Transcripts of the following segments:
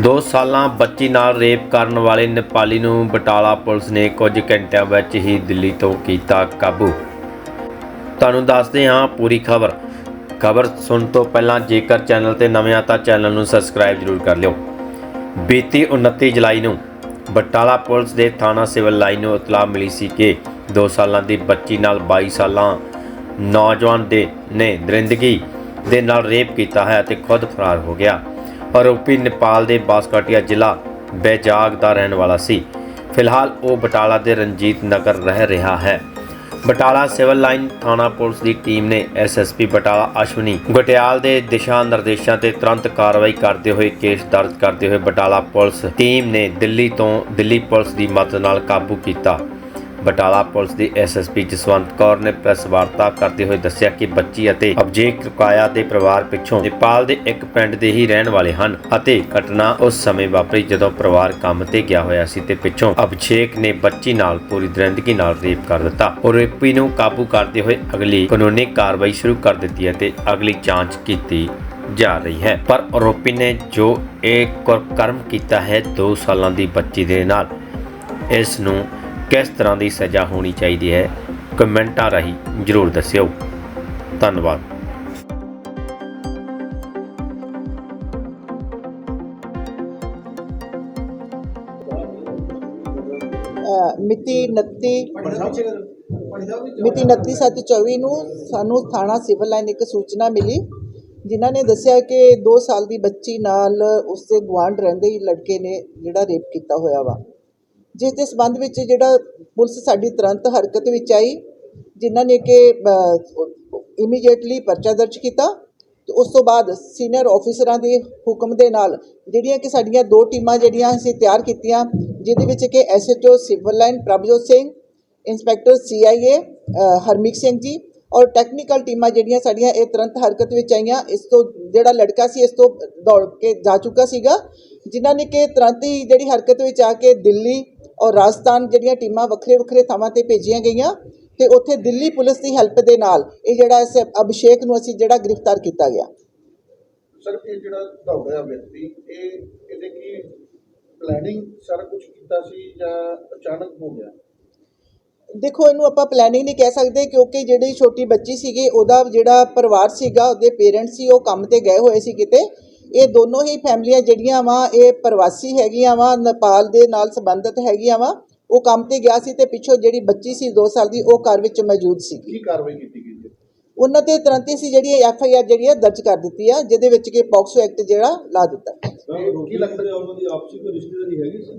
ਦੋ ਸਾਲਾਂ ਬੱਚੀ ਨਾਲ ਰੇਪ ਕਰਨ ਵਾਲੇ ਨੇਪਾਲੀ ਨੂੰ ਬਟਾਲਾ ਪੁਲਿਸ ਨੇ ਕੁਝ ਘੰਟਿਆਂ ਵਿੱਚ ਹੀ ਦਿੱਲੀ ਤੋਂ ਕੀਤਾ ਕਾਬੂ। ਤੁਹਾਨੂੰ ਦੱਸਦੇ ਹਾਂ ਪੂਰੀ ਖਬਰ। ਖਬਰ ਸੁਣ ਤੋਂ ਪਹਿਲਾਂ ਜੇਕਰ ਚੈਨਲ ਤੇ ਨਵੇਂ ਆ ਤਾਂ ਚੈਨਲ ਨੂੰ ਸਬਸਕ੍ਰਾਈਬ ਜ਼ਰੂਰ ਕਰ ਲਿਓ। ਬੀਤੀ 29 ਜੁਲਾਈ ਨੂੰ ਬਟਾਲਾ ਪੁਲਿਸ ਦੇ ਥਾਣਾ ਸਿਵਲ ਲਾਈਨ ਨੂੰ ਇਤਲਾਹ ਮਿਲੀ ਸੀ ਕਿ 2 ਸਾਲਾਂ ਦੀ ਬੱਚੀ ਨਾਲ 22 ਸਾਲਾਂ ਨੌਜਵਾਨ ਦੇ ਨੇ ਦਰਿੰਦਗੀ ਦੇ ਨਾਲ ਰੇਪ ਕੀਤਾ ਹੈ ਅਤੇ ਖੁਦ ਫਰਾਰ ਹੋ ਗਿਆ। ਆਰੋਪੀ ਨੇਪਾਲ ਦੇ ਬਾਸਕਾਟੀਆ ਜ਼ਿਲ੍ਹਾ ਬੈਜਾਗ ਦਾ ਰਹਿਣ ਵਾਲਾ ਸੀ। ਫਿਲਹਾਲ ਉਹ ਬਟਾਲਾ ਦੇ ਰਣਜੀਤ ਨਗਰ ਰਹਿ ਰਿਹਾ ਹੈ। ਬਟਾਲਾ ਸਿਵਲ ਲਾਈਨ ਥਾਣਾ ਪੁਲਿਸ ਦੀ ਟੀਮ ਨੇ ਐਸਐਸਪੀ ਬਟਾਲਾ ਅਸ਼ਵਨੀ ਗਟਿਆਲ ਦੇ ਦਿਸ਼ਾ ਨਿਰਦੇਸ਼ਾਂ ਤੇ ਤੁਰੰਤ ਕਾਰਵਾਈ ਕਰਦੇ ਹੋਏ ਕੇਸ ਦਰਜ ਕਰਦੇ ਹੋਏ ਬਟਾਲਾ ਪੁਲਿਸ ਟੀਮ ਨੇ ਦਿੱਲੀ ਤੋਂ ਦਿੱਲੀ ਪੁਲਿਸ ਦੀ ਮਦਦ ਨਾਲ ਕਾਬੂ ਕੀਤਾ। ਬਟਾਲਾ ਪੁਲਿਸ ਦੀ ਐਸਐਸਪੀ ਜਸਵੰਤ ਕੌਰ ਨੇ ਪ੍ਰੈਸ ਵਾਰਤਾ ਕਰਦੇ ਹੋਏ ਦੱਸਿਆ ਕਿ ਬੱਚੀ ਅਤੇ ਅਭਜੇਕ ਰੁਕਾਇਆ ਦੇ ਪਰਿਵਾਰ ਪਿੱਛੋਂ ਨੇਪਾਲ ਦੇ ਇੱਕ ਪਿੰਡ ਦੇ ਹੀ ਰਹਿਣ ਵਾਲੇ ਹਨ ਅਤੇ ਘਟਨਾ ਉਸ ਸਮੇਂ ਵਾਪਰੀ ਜਦੋਂ ਪਰਿਵਾਰ ਕੰਮ ਤੇ ਗਿਆ ਹੋਇਆ ਸੀ ਤੇ ਪਿੱਛੋਂ ਅਭਿਸ਼ੇਕ ਨੇ ਬੱਚੀ ਨਾਲ ਪੂਰੀ ਦਰਿੰਦਗੀ ਨਾਲ ਰੇਪ ਕਰ ਦਿੱਤਾ ਆਰੋਪੀ ਨੂੰ ਕਾਬੂ ਕਰਦੇ ਹੋਏ ਅਗਲੀ ਕਾਨੂੰਨੀ ਕਾਰਵਾਈ ਸ਼ੁਰੂ ਕਰ ਦਿੱਤੀ ਹੈ ਤੇ ਅਗਲੀ ਜਾਂਚ ਕੀਤੀ ਜਾ ਰਹੀ ਹੈ। ਪਰ ਆਰੋਪੀ ਨੇ ਜੋ ਇਹ ਕੁਕਰਮ ਕੀਤਾ ਹੈ 2 ਸਾਲਾਂ ਦੀ ਬੱਚੀ ਦੇ ਨਾਲ, ਇਸ ਨੂੰ ਕਿਸ ਤਰ੍ਹਾਂ ਦੀ ਸਜ਼ਾ ਹੋਣੀ ਚਾਹੀਦੀ ਹੈ? ਕਮੈਂਟਾਂ ਰਾਹੀਂ ਜਰੂਰ ਦੱਸਿਓ। ਧੰਨਵਾਦ। ਮਿਤੀ 29 ਮਿਤੀ 29/7/24 ਨੂੰ ਸਾਨੂੰ ਥਾਣਾ ਸਿਵਲ ਲਾਈਨ ਇੱਕ ਸੂਚਨਾ ਮਿਲੀ, ਜਿਨ੍ਹਾਂ ਨੇ ਦੱਸਿਆ ਕਿ 2 ਸਾਲ ਦੀ ਬੱਚੀ ਨਾਲ ਉਸਦੇ ਗੁਆਂਢ ਰਹਿੰਦੇ ਹੀ ਲੜਕੇ ਨੇ ਜਿਹੜਾ ਰੇਪ ਕੀਤਾ ਹੋਇਆ ਵਾ। ਜਿਸ ਦੇ ਸਬੰਧ ਵਿੱਚ ਜਿਹੜਾ ਪੁਲਿਸ ਸਾਡੀ ਤੁਰੰਤ ਹਰਕਤ ਵਿੱਚ ਆਈ, ਜਿਨ੍ਹਾਂ ਨੇ ਕਿ ਇਮੀਡੀਏਟਲੀ ਪਰਚਾ ਦਰਜ ਕੀਤਾ ਤੇ ਉਸ ਤੋਂ ਬਾਅਦ ਸੀਨੀਅਰ ਆਫੀਸਰਾਂ ਦੇ ਹੁਕਮ ਦੇ ਨਾਲ ਜਿਹੜੀਆਂ ਕਿ ਸਾਡੀਆਂ ਦੋ ਟੀਮਾਂ ਜਿਹੜੀਆਂ ਅਸੀਂ ਤਿਆਰ ਕੀਤੀਆਂ, ਜਿਹਦੇ ਵਿੱਚ ਕਿ SHO civil line Prabhjot Singh inspector CIA Harmeet Singh ji ਔਰ ਟੈਕਨੀਕਲ ਟੀਮਾਂ ਜਿਹੜੀਆਂ ਸਾਡੀਆਂ ਇਹ ਤੁਰੰਤ ਹਰਕਤ ਵਿੱਚ ਆਈਆਂ, ਇਸ ਤੋਂ ਜਿਹੜਾ ਲੜਕਾ ਸੀ ਇਸ ਤੋਂ ਦੌੜ ਕੇ ਜਾ ਚੁੱਕਾ ਸੀਗਾ, ਜਿਨ੍ਹਾਂ ਨੇ ਕਿ ਤੁਰੰਤ ਹੀ ਜਿਹੜੀ ਹਰਕਤ ਵਿੱਚ ਆ ਕੇ ਦਿੱਲੀ ਔਰ ਰਾਜਸਥਾਨ ਜਿਹੜੀਆਂ ਟੀਮਾਂ ਵੱਖਰੇ ਵੱਖਰੇ ਥਾਵਾਂ ਤੇ ਭੇਜੀਆਂ ਗਈਆਂ ਤੇ ਉੱਥੇ ਦਿੱਲੀ ਪੁਲਿਸ ਦੀ ਹੈਲਪ ਦੇ ਨਾਲ ਇਹ ਜਿਹੜਾ ਇਸ ਅਭਿਸ਼ੇਕ ਨੂੰ ਅਸੀਂ ਜਿਹੜਾ ਗ੍ਰਿਫਤਾਰ ਕੀਤਾ ਗਿਆ। ਸਰ ਇਹ ਜਿਹੜਾ ਦੌੜਿਆ ਵਿਅਕਤੀ ਇਹ ਇਹਦੇ ਕੀ ਪਲੈਨਿੰਗ ਸਾਰਾ ਕੁਝ ਕੀਤਾ ਸੀ ਜਾਂ ਅਚਾਨਕ ਹੋ ਗਿਆ? ਦੇਖੋ ਇਹਨੂੰ ਆਪਾਂ ਪਲੈਨਿੰਗ ਨਹੀਂ ਕਹਿ ਸਕਦੇ ਕਿਉਂਕਿ ਜਿਹੜੀ ਛੋਟੀ ਬੱਚੀ ਸੀਗੀ ਉਹਦਾ ਜਿਹੜਾ ਪਰਿਵਾਰ ਸੀਗਾ ਉਹਦੇ ਪੇਰੈਂਟਸ ਸੀ ਉਹ ਕੰਮ ਤੇ ਗਏ ਹੋਏ ਸੀ ਕਿਤੇ। ਇਹ ਦੋਨੋਂ ਹੀ ਫੈਮਲੀਆਂ ਜਿਹੜੀਆਂ ਵਾ ਇਹ ਪ੍ਰਵਾਸੀ ਹੈਗੀਆਂ ਵਾ ਨੇਪਾਲ ਦੇ ਨਾਲ ਸੰਬੰਧਿਤ ਹੈਗੀਆਂ ਵਾ। ਉਹ ਕੰਮ ਤੇ ਗਿਆ ਸੀ ਤੇ ਪਿੱਛੋਂ ਜਿਹੜੀ ਬੱਚੀ ਸੀ 2 ਸਾਲ ਦੀ ਉਹ ਘਰ ਵਿੱਚ ਮੌਜੂਦ ਸੀ। ਕੀ ਕਾਰਵਾਈ ਕੀਤੀ ਗਈ ਹੈ ਉਹਨਾਂ ਤੇ ਤੁਰੰਤ ਹੀ ਸੀ ਜਿਹੜੀ ਐਫ ਆਈ ਆਰ ਜਿਹੜੀ ਹੈ ਦਰਜ ਕਰ ਦਿੱਤੀ ਆ ਜਿਹਦੇ ਵਿੱਚ ਕਿ ਪੌਕਸੋ ਐਕਟ ਜਿਹੜਾ ਲਾ ਦਿੱਤਾ। ਕੀ ਲੱਗਦਾ ਉਹਨਾਂ ਦੀ ਆਪਸੀ ਕੋਈ ਰਿਸ਼ਤੇਦਾਰੀ ਹੈਗੀ ਸੀ?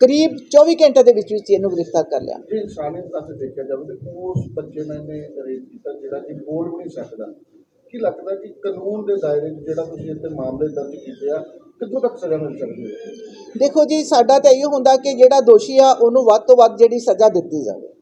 ਕਰੀਬ 24 ਘੰਟੇ ਦੇ ਵਿੱਚ ਵਿੱਚ ਇਹਨੂੰ ਗ੍ਰਿਫਤਾਰ ਕਰ ਲਿਆ। ਜੇ ਇਨਸਾਨੀਅਤ ਪਾਸੇ ਦੇਖਿਆ ਜਾਵੇ ਤੇ ਉਸ ਬੱਚੇ ਨੇ ਇਹਨੇ ਰੇਪ ਕੀਤਾ ਜਿਹੜਾ ਕਿ ਬੋਲ ਵੀ ਨਹੀਂ ਸਕਦਾ। ਕੀ ਲੱਗਦਾ ਕਿ ਕਾਨੂੰਨ ਦੇ ਦਾਇਰੇ 'ਚ ਜਿਹੜਾ ਤੁਸੀਂ ਇੱਥੇ ਮਾਮਲੇ ਦਰਜ ਕੀਤੇ ਆ ਕਿੱਥੋਂ ਤੱਕ ਸਜ਼ਾ ਮਿਲ ਸਕਦੀ ਹੈ? ਦੇਖੋ ਜੀ ਸਾਡਾ ਤਾਂ ਇਹ ਹੁੰਦਾ ਕਿ ਜਿਹੜਾ ਦੋਸ਼ੀ ਆ ਉਹਨੂੰ ਵੱਧ ਤੋਂ ਵੱਧ ਜਿਹੜੀ ਸਜ਼ਾ ਦਿੱਤੀ ਜਾਵੇ।